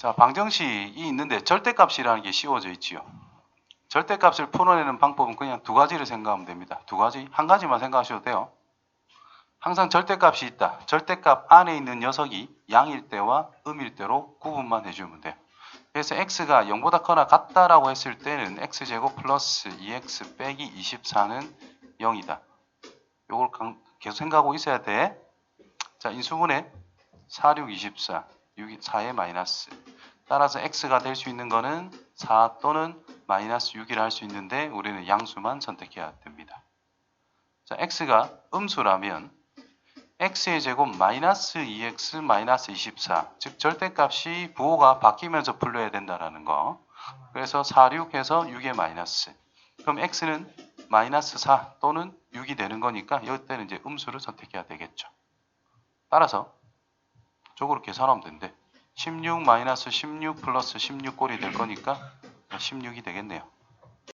자, 방정식이 있는데 절대값이라는 게 씌워져 있지요. 절대값을 풀어내는 방법은 그냥 두 가지를 생각하면 됩니다. 두 가지, 한 가지만 생각하셔도 돼요. 항상 절대값이 있다. 절대값 안에 있는 녀석이 양일 때와 음일 때로 구분만 해주면 돼요. 그래서 x가 0보다 커나 같다라고 했을 때는 x제곱 플러스 2x 빼기 24는 0이다. 요걸 강- 계속 생각하고 있어야 돼. 자, 인수분해 4, 6, 24, 6, 4의 마이너스. 따라서 x가 될 수 있는 거는 4 또는 마이너스 6이라 할 수 있는데 우리는 양수만 선택해야 됩니다. 자, x가 음수라면 x의 제곱 마이너스 2x 마이너스 24, 즉 절대값이 부호가 바뀌면서 풀려야 된다라는 거. 그래서 4, 6 해서 6의 마이너스. 그럼 x는 마이너스 4 또는 6이 되는 거니까 이때는 이제 음수를 선택해야 되겠죠. 따라서 저거로 계산하면 된대. 16 마이너스 16 플러스 16 꼴이 될 거니까 16이 되겠네요.